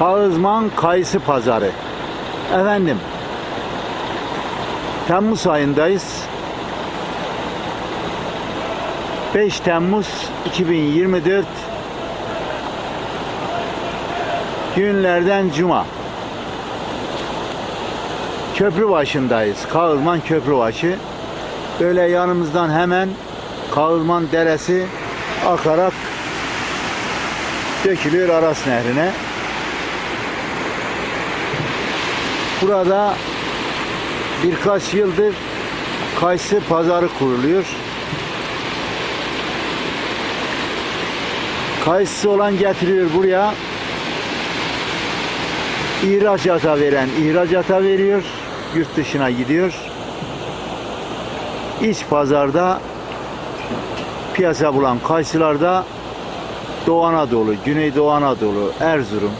Kağızman Kayısı Pazarı. Efendim, Temmuz ayındayız. 5 Temmuz 2024 günlerden cuma. Köprü başındayız. Kağızman Köprübaşı. Böyle yanımızdan hemen Kağızman Deresi akarak dökülüyor Aras Nehri'ne. Burada birkaç yıldır kayısı pazarı kuruluyor. Kayısı olan getiriyor buraya. İhracata veren ihracata veriyor. Yurt dışına gidiyor. İç pazarda piyasa bulan kayısılarda Doğu Anadolu, Güneydoğu Anadolu, Erzurum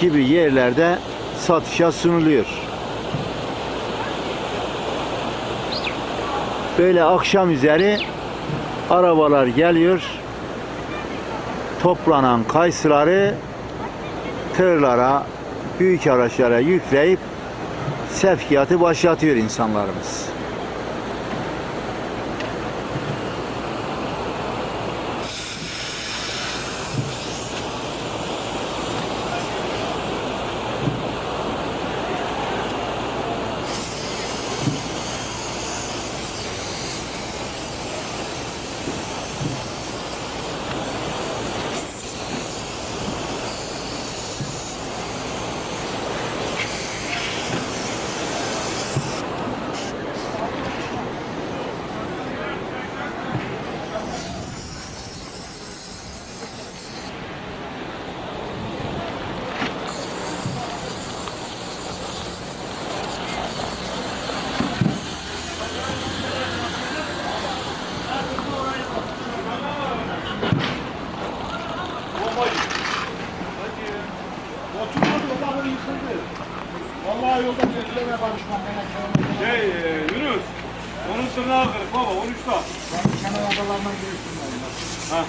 gibi yerlerde satışa sunuluyor. Böyle akşam üzeri arabalar geliyor. Toplanan kayısıları tırlara, büyük araçlara yükleyip sevkiyatı başlatıyor insanlarımız. Vallahi yolda götüreme barışmam ben. Şey e, Yunus. Onun tırnağı kırık baba 13'ta. Kenar adalarından birisin ben.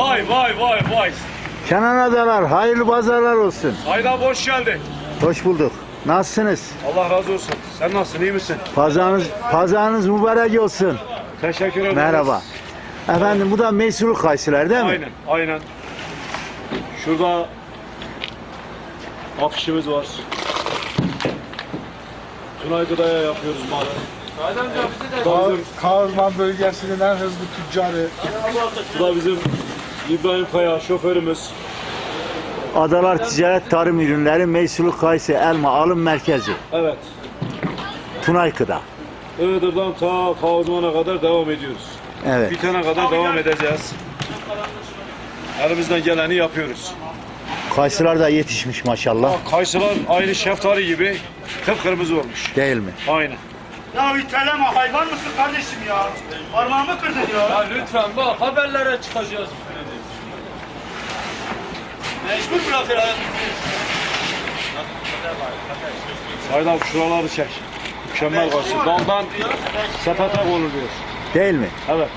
Vay vay vay vay. Kenan Adalar hayırlı pazarlar olsun. Ayda boş geldi. Hoş bulduk. Nasılsınız? Allah razı olsun. Sen nasılsın iyi misin? Pazarınız, pazarınız mübarek olsun. Teşekkür ederim. Merhaba. Efendim bu da Meysuluk kayısılar değil mi? Aynen aynen. Şurada afişimiz var. Tunay Gıda'ya yapıyoruz malı. Bizim, Kağızman bölgesinin en hızlı tüccarı. bu da bizim İbrahim Kaya şoförümüz. Adalar Ticaret Tarım Ürünleri Meysuluk Kayısı Elma Alım Merkezi. Evet. Tunaykı'da. Iğdır'dan ta Kavuzman'a kadar devam ediyoruz. Evet. Bitene kadar devam edeceğiz. Elimizden geleni yapıyoruz. Kayısılar da yetişmiş maşallah. Kayısılar aynı şeftali gibi kıpkırmızı olmuş. Değil mi? Aynen. Ya iteleme hayvan mısın kardeşim ya? Parmağımı kırdın ya. Ya lütfen bak haberlere çıkacağız. Mecbur bırakır Saydam şuraları çek. Mükemmel karşı. Daldan sepete konuluyor. Değil mi? Evet.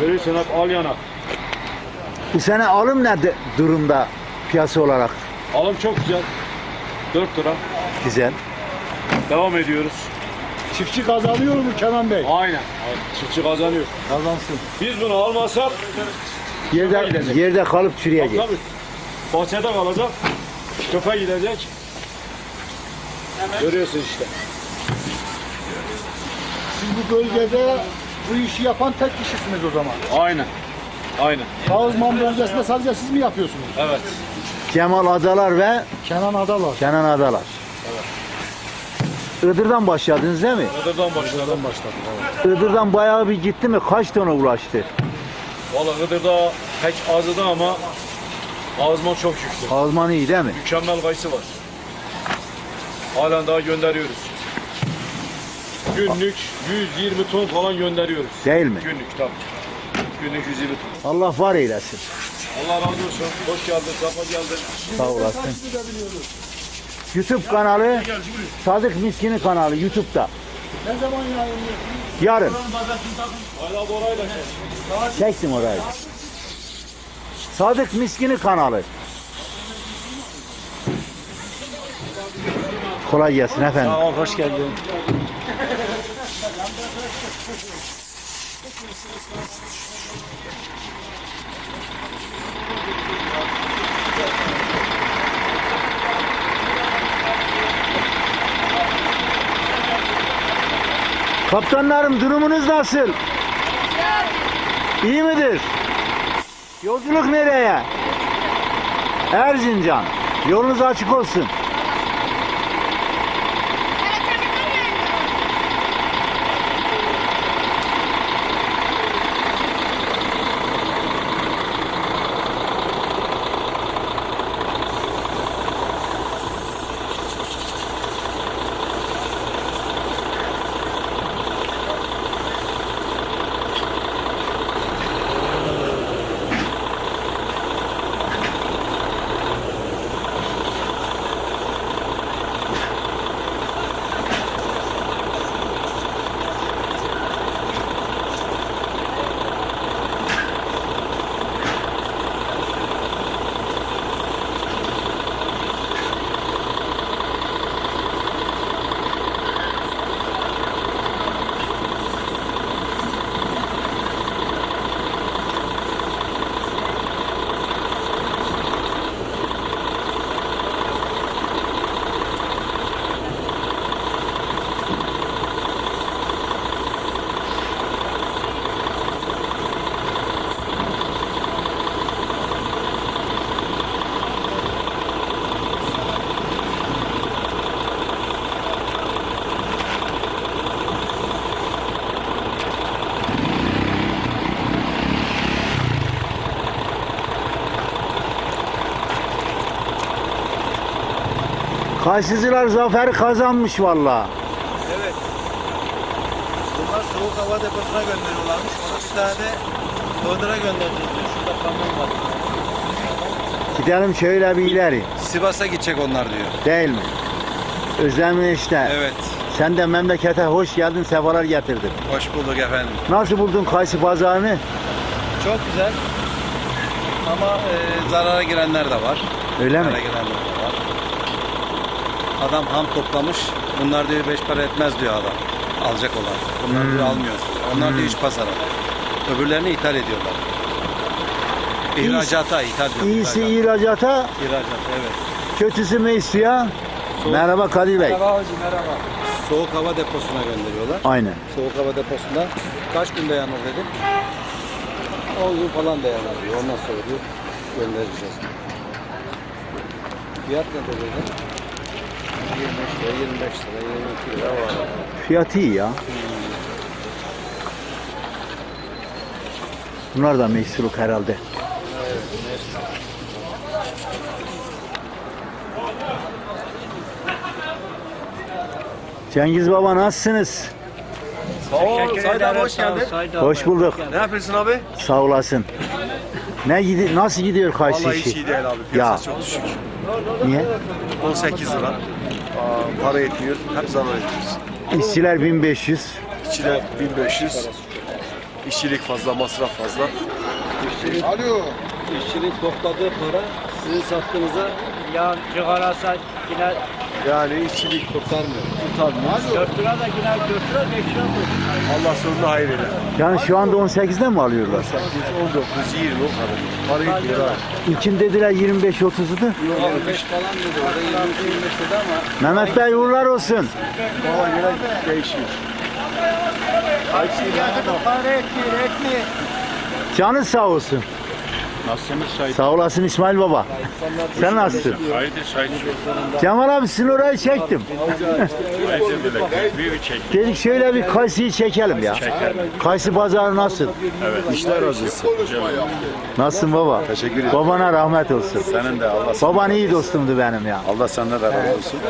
Görüyorsun hep al yanak. Bu sene alım ne durumda piyasa olarak? Alım çok güzel. 4 lira. Güzel. Devam ediyoruz. Çiftçi kazanıyor mu Kenan Bey? Aynen. Çiftçi kazanıyor. Kazansın. Biz bunu almasak Yerde, yerde kalıp çürüyecek. tabii bahçede kalacak. Köpe gidecek. Görüyorsun işte. Siz bu bölgede bu işi yapan tek kişisiniz o zaman. Aynen. Aynen. Kağızman bölgesinde sadece siz mi yapıyorsunuz? Evet. Kemal Adalar ve Kenan Adalar. Kenan Adalar. Iğdır'dan başladınız değil mi? Iğdır'dan başladım. başladı. Iğdır'dan bayağı bir gitti mi? Kaç tona ulaştı? Valla Iğdır'da pek azdı ama ağzıma çok yüksek. Azman iyi değil mi? Mükemmel kayısı var. Halen daha gönderiyoruz. Günlük 120 ton falan gönderiyoruz. Değil mi? Günlük tabii. Günlük 120 ton. Allah var eylesin. Allah razı olsun. Hoş geldin, safa geldin. Sağ olasın. YouTube kanalı Sadık Miskin'in kanalı YouTube'da. Ne zaman yayınlıyor? Yarın. Çektim orayı. Sadık Miskin'in kanalı. Kolay gelsin efendim. Sağ ol, hoş geldin. Kaptanlarım durumunuz nasıl? İyi midir? Yolculuk nereye? Erzincan. Yolunuz açık olsun. Kaysızcılar zaferi kazanmış valla. Evet. Bunlar soğuk hava deposuna gönderiyorlarmış. Onu bir tane de Iğdır'a göndereceğiz diyor. Şurada kamyon var. Gidelim şöyle bir ileri. Sivas'a gidecek onlar diyor. Değil mi? Özlem işte. Evet. Sen de memlekete hoş geldin, sefalar getirdin. Hoş bulduk efendim. Nasıl buldun Kayısı pazarını? Çok güzel. Ama e, zarara girenler de var. Öyle mi? Zarara girenler de var. Adam ham toplamış. Bunlar diyor beş para etmez diyor adam. Alacak olan. Bunlar Hmm. diyor almıyoruz. Onlar diyor iç pazara. Öbürlerini ithal ediyorlar. İhracata ithal diyor. İyisi İhracata. ihracata, İhracat evet. kötüsü meysuya. Merhaba Kadir Bey. Soğuk hava deposuna gönderiyorlar. Aynen. Soğuk hava deposunda kaç gün dayanır dedim. 10 gün falan dayanır diyor. Ondan sonra diyor göndereceğiz. Fiyat ne dedi? 25 lira, 25 lira, 22 lira var. Fiyatı iyi ya. Bunlar da meysuluk herhalde. Cengiz Baba nasılsınız? Sağ ol, Said abi hoş geldin. Hoş bulduk. Ne yapıyorsun abi? Sağ olasın. Ne gidi nasıl gidiyor Kayseri Vallahi hiç işi? iyi değil abi. Ya. Piyasa çok düşük. Niye? 18 lira. Para etmiyor. Hep zarar ediyoruz. İşçiler 1500. İşçiler 1500. İşçilik fazla, masraf fazla. Alo. İşçinin topladığı para sizin sattığınıza Ya çıkarasa yine Yani işçilik kurtarmıyor. tutarmıyor. 4 lira da yine 4 lira 5 lira bu. Allah sonunu hayır eder. Yani şu anda 18'den mi alıyorlar? 8, 19, 20 o kadar. Para etmiyor ha. İlkin dediler 25-30'du. 25 falan dedi. Orada 22 25 dedi ama Mehmet Bey uğurlar olsun. Baba göre değişiyor. Canı sağ olsun. Nasılsınız Said? Sağ olasın İsmail Baba. Sen nasılsın? Haydi Said. Cemal abi sizin orayı çektim. Haydi böyle büyük çek. Dedik şöyle bir Kayısı'yı çekelim ya. Kayısı pazarı nasıl? İşler acısı. Nasılsın baba? Teşekkür ederim. Babana rahmet olsun. Senin de Allah Baban iyi dostumdu benim ya. Allah senden de razı olsun.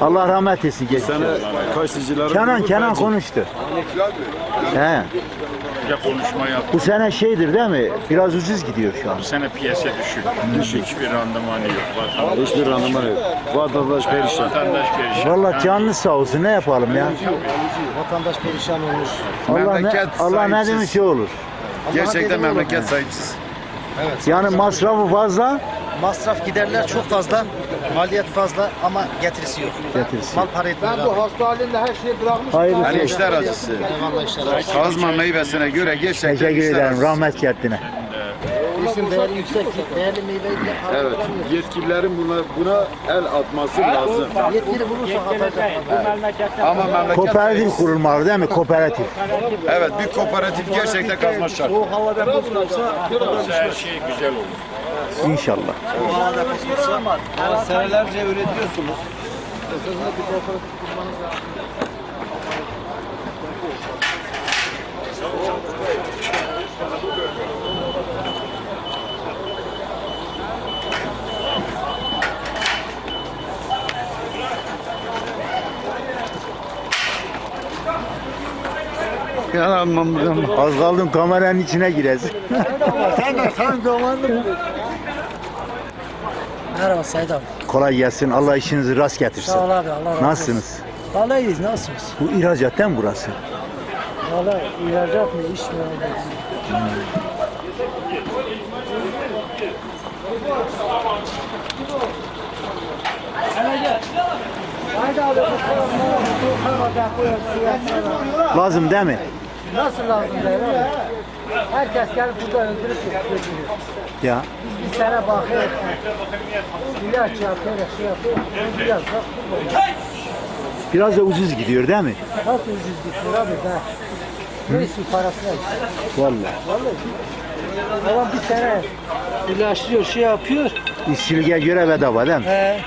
Allah rahmet etsin geçti. Sana Kayseri'cilerin Kenan Kenan konuştu. He. Ya konuşma yap. Bu sene şeydir değil mi? Biraz ucuz gidiyor şu an. Bu sene piyasa düşük. Düşük. Hiçbir randımanı yok. Vatandaş, Hiçbir randıman yok. Vatandaş perişan. vatandaş perişan. Vallahi canlı sağ olsun ne yapalım ya. Vatandaş perişan olmuş. Allah ne, Memleket Allah ne sahipsiz. demiş olur. Gerçekten memleket sahipsiz. Yani masrafı fazla, Masraf giderler çok fazla, maliyet fazla ama getirisi yok. Getirisi. Mal para etmiyor. Ben bu hasta halinde her şeyi bırakmışım. Hayırlısı. Hani işler acısı. Eyvallah işler. Kazma meyvesine göre gerçekten Teşekkür işler ederim. acısı. Rahmet kendine. İsim değeri yüksek, değerli meyveyle Evet, yetkililerin buna buna el atması lazım. Yetkili bulursa atacak. Ama memleket Kooperatif kurulmalı değil mi? Kooperatif. Evet, bir kooperatif gerçekten kazma şart. Soğuk havada bozulursa Her şey güzel olur. İnşallah. ama senelerce üretiyorsunuz. Az kaldım kameranın içine giresin. Merhaba Said abi. Kolay gelsin. Allah işinizi rast getirsin. Sağ ol abi Allah razı olsun. Nasılsınız? Vallahi iyiyiz nasılsınız? Bu ihracat değil mi burası? Vallahi ihracat mı iş mi? Lazım değil mi? Nasıl lazım değil abi? Herkes gelip burada öldürüp götürüyor. Ya. Sene bakıyoruz. İlaç yapıyor, şey yapıyor. Biraz bak. Biraz da ucuz gidiyor değil mi? Nasıl ucuz gidiyor abi be? Neyse parası yok. Vallahi. Adam bir sene ilaçlıyor, şey yapıyor. İşçiliğe göre bedava değil mi? He.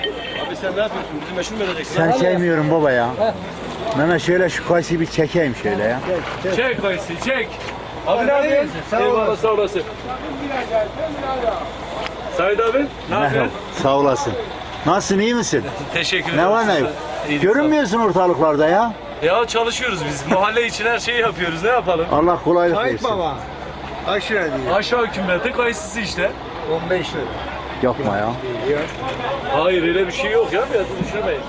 Abi sen ne yapıyorsun? Bizi meşhur mu edeceksin? Sen çekmiyorum baba ya. Mehmet şöyle şu kayısı bir çekeyim şöyle ya. Çek kayısı çek. Abi ne yapıyorsun? Eyvallah sağ olasın. Said abi ne yapıyorsun? Sağ olasın. Nasılsın iyi misin? Teşekkür ederim. Ne var ne yok? İyilik, Görünmüyorsun ortalıklarda ya. Ya çalışıyoruz biz. Mahalle için her şeyi yapıyoruz. Ne yapalım? Allah kolaylık versin. Kaç lira diyor? Aşağı hükümete kayısısı işte. 15 lira. Yapma ya. Hayır öyle bir şey yok ya. Biraz düşürmeyin.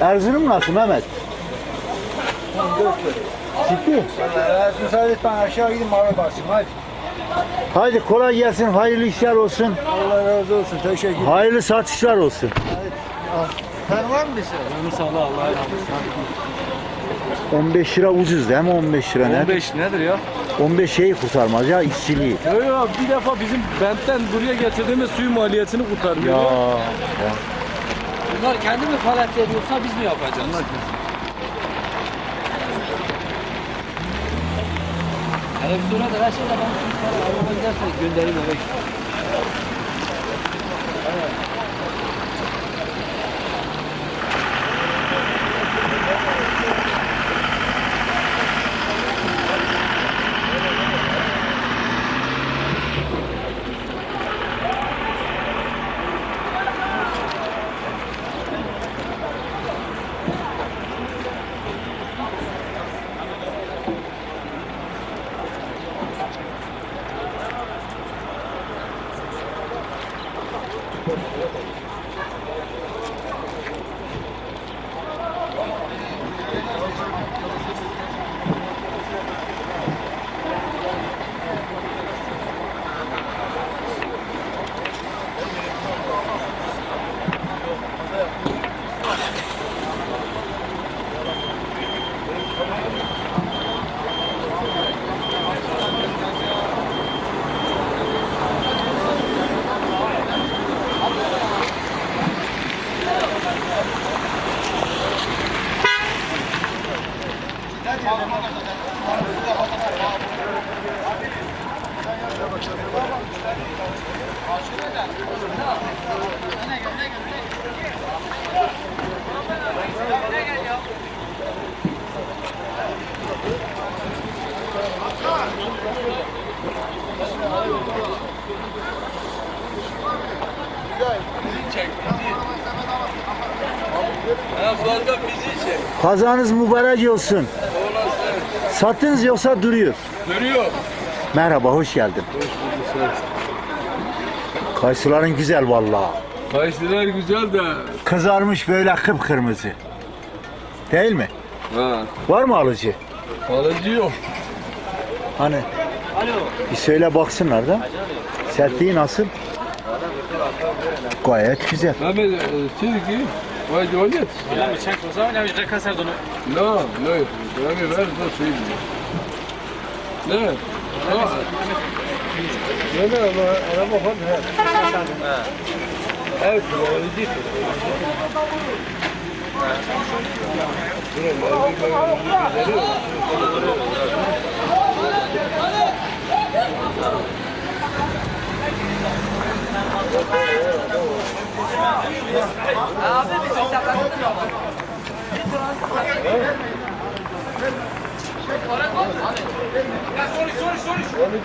Erzurum nasıl Mehmet? Ciddi. Müsaade et ben aşağı gideyim malı basayım hadi. Hadi kolay gelsin, hayırlı işler olsun, Allah razı olsun. Teşekkür hayırlı satışlar olsun. Sen var mı bir şey? 15 lira ucuz değil mi 15 lira ne? 15 nedir ya? 15 şeyi kurtarmaz ya işçiliği. Yok yok bir defa bizim bentten buraya getirdiğimiz suyun maliyetini kurtarmıyor. Ya Bunlar kendi mi paletleniyorsa biz mi yapacağız? Bir sonra da her şeyle ben araba giderse göndereyim eve. Kazanız mübarek olsun. Sattınız yoksa duruyor. Duruyor. Merhaba hoş geldin. Kayısıların güzel vallahi. Kayısılar güzel de. Kızarmış böyle kıpkırmızı. Değil mi? Ha. Var mı alıcı? Alıcı yok. Hani? Bir söyle baksınlar da. Sertliği nasıl? Gayet güzel. Mehmet, Tilki, vai de olha. Öyle mi çek o zaman ya bir kasar onu. Não, não, para mim ver não sei. Ne? Aa. Ne ne ama araba falan he. Evet, öyle değil.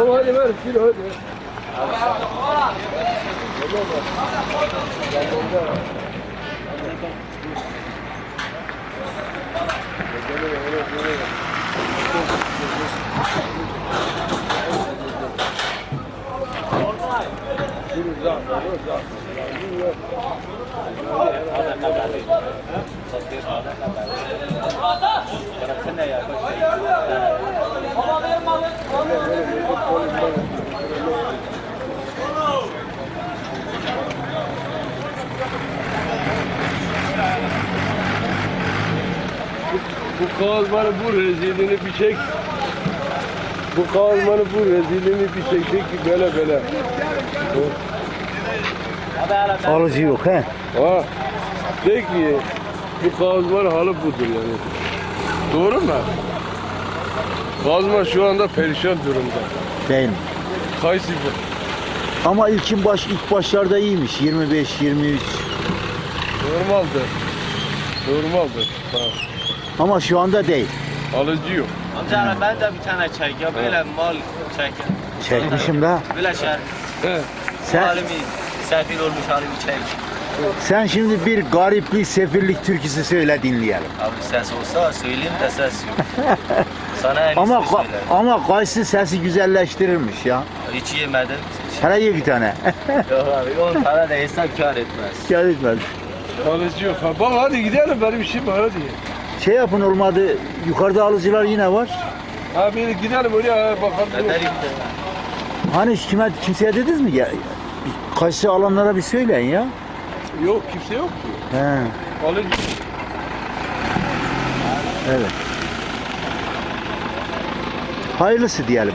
O hadi ver, bir hadi. Bu kazmanın bu rezilliğini bir çek. Bu kazmanın bu rezilliğini bir çekecek ki böyle böyle. Alıcı yok he. Ha. De ki bu kazmanın halı budur yani. Doğru mu? Kazma şu anda perişan durumda. Değil mi? Kayısı bu. Ama ilkin baş ilk başlarda iyiymiş. 25 23. Normaldir. Normaldir. Ha. Ama şu anda değil. Alıcı yok. Amca ben de bir tane çek ya böyle mal çek. Çekmişim de. Böyle şer. He. Sen Halimi sefil olmuş halimi çek. sen şimdi bir gariplik, sefirlik türküsü söyle dinleyelim. Abi ses olsa söyleyeyim de ses yok. Sana en Ama iyisini ka- ama kayısı sesi güzelleştirirmiş ya. Hiç yemedim. Hele ye bir tane. Yok abi 10 tane de yesem kar etmez. Gel etmez. Alıcı yok. Ha, bak hadi gidelim benim işim var hadi. Şey yapın olmadı. Yukarıda alıcılar yine var. Abi gidelim oraya bakalım. Hani kime kimseye dediniz mi ya? Kayısı alanlara bir söyleyin ya. Yok kimse yok ki. He, Alıcı. evet. Hayırlısı diyelim.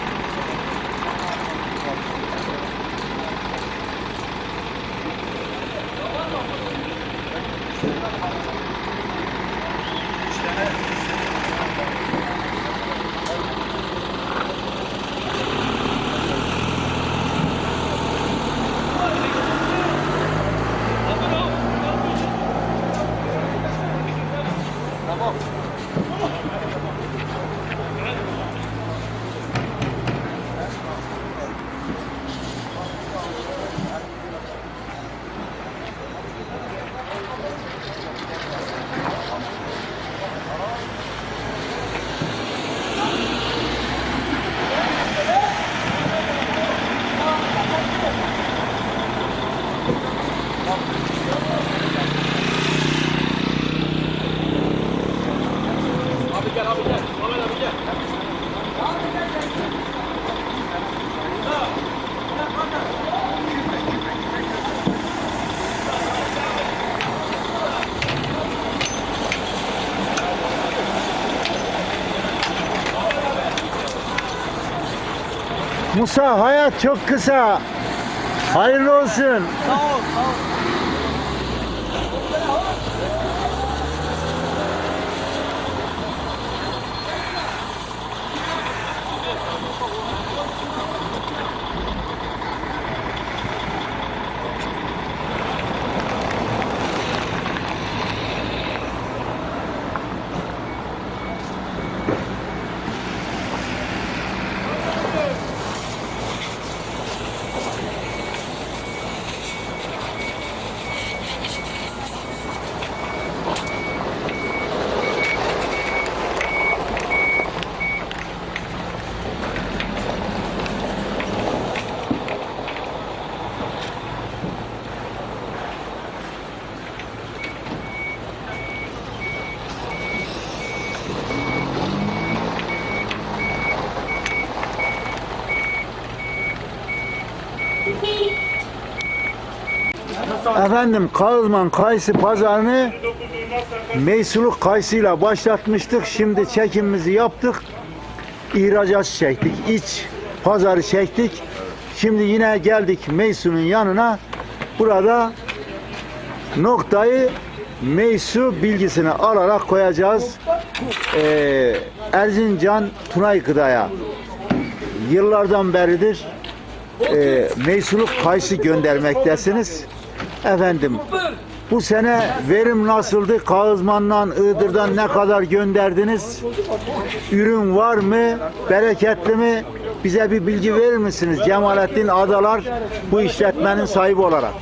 Musa hayat çok kısa. Hayırlı olsun. Efendim Kağızman Kayısı pazarını Meysuluk kayısıyla başlatmıştık. Şimdi çekimimizi yaptık. İhracat çektik. iç pazarı çektik. Şimdi yine geldik Meysu'nun yanına. Burada noktayı Meysu bilgisini alarak koyacağız. Ee, Erzincan Tunay Gıda'ya yıllardan beridir e, meysuluk kayısı göndermektesiniz. Efendim bu sene verim nasıldı? Kağızman'dan, Iğdır'dan ne kadar gönderdiniz? Ürün var mı? Bereketli mi? Bize bir bilgi verir misiniz? Cemalettin Adalar bu işletmenin sahibi olarak.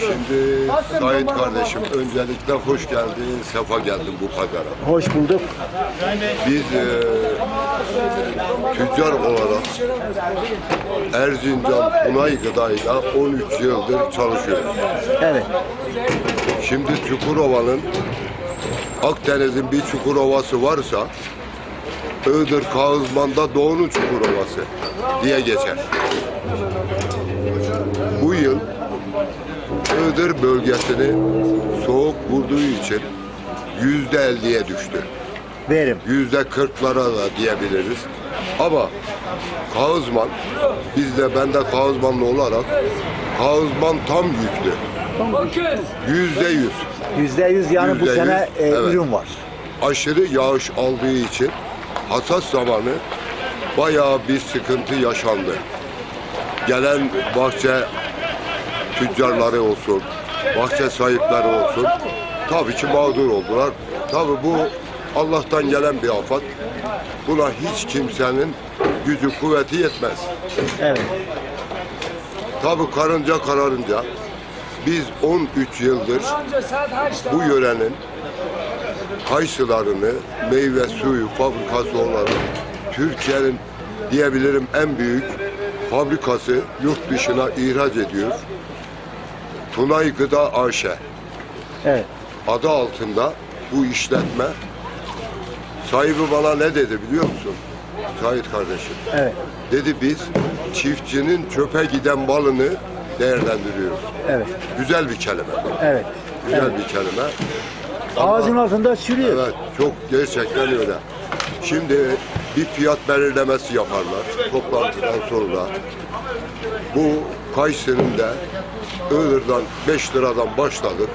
Şimdi Sait kardeşim öncelikle hoş geldin, sefa geldin bu pazara. Hoş bulduk. Biz e, tüccar olarak Erzincan Tunay Gıda'yla 13 yıldır çalışıyoruz. Evet. Şimdi Çukurova'nın Akdeniz'in bir Çukurova'sı varsa Iğdır Kağızman'da Doğu'nun Çukurova'sı diye geçer. Bu yıl Iğdır bölgesini soğuk vurduğu için yüzde elliye düştü. Verim. Yüzde kırklara da diyebiliriz. Ama Kağızman, biz de ben de Kağızmanlı olarak Kağızman tam yüklü. Yüzde yüz. Yüzde yüz yani bu Yüzde sene yüz, e, evet. ürün var. aşırı yağış aldığı için hasat zamanı bayağı bir sıkıntı yaşandı. Gelen bahçe tüccarları olsun, bahçe sahipleri olsun tabii ki mağdur oldular. Tabii bu Allah'tan gelen bir afet. Buna hiç kimsenin gücü kuvveti yetmez. Evet. Tabii karınca kararınca biz 13 yıldır bu yörenin kayısılarını meyve suyu fabrikası olan Türkiye'nin diyebilirim en büyük fabrikası yurt dışına ihraç ediyor. Tunay Gıda AŞ Evet. adı altında bu işletme sahibi bana ne dedi biliyor musun? Sait kardeşim. Evet. Dedi biz çiftçinin çöpe giden malını değerlendiriyoruz. Evet. Güzel bir kelime. Evet. Güzel bir kelime. Ağzın altında çürüyor. Evet, çok gerçekten öyle. Şimdi bir fiyat belirlemesi yaparlar toplantıdan sonra. Bu Kayseri'nin de Iğdır'dan 5 liradan başladık.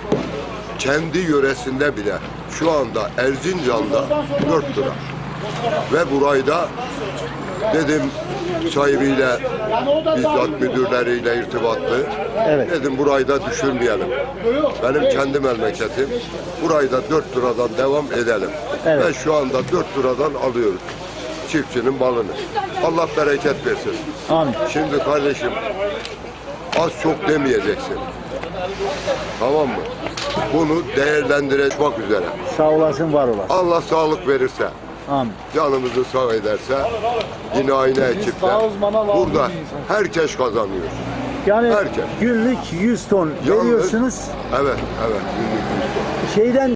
Kendi yöresinde bile şu anda Erzincan'da 4 lira. Ve burayı da dedim sahibiyle bizzat müdürleriyle irtibatlı. Evet. Dedim burayı da düşürmeyelim. Benim kendi memleketim. Burayı da 4 liradan devam edelim. Evet. Ve şu anda 4 liradan alıyoruz çiftçinin malını. Allah bereket versin. Amin. Şimdi kardeşim az çok demeyeceksin. Tamam mı? Bunu değerlendirecek üzere. Sağ olasın, var olasın. Allah sağlık verirse, Amin. canımızı sağ ederse yine aynı ekiple. Burada herkes kazanıyor. Yani Herkes. günlük 100 ton Yalnız- veriyorsunuz. Evet, evet. günlük yüz ton. Şeyden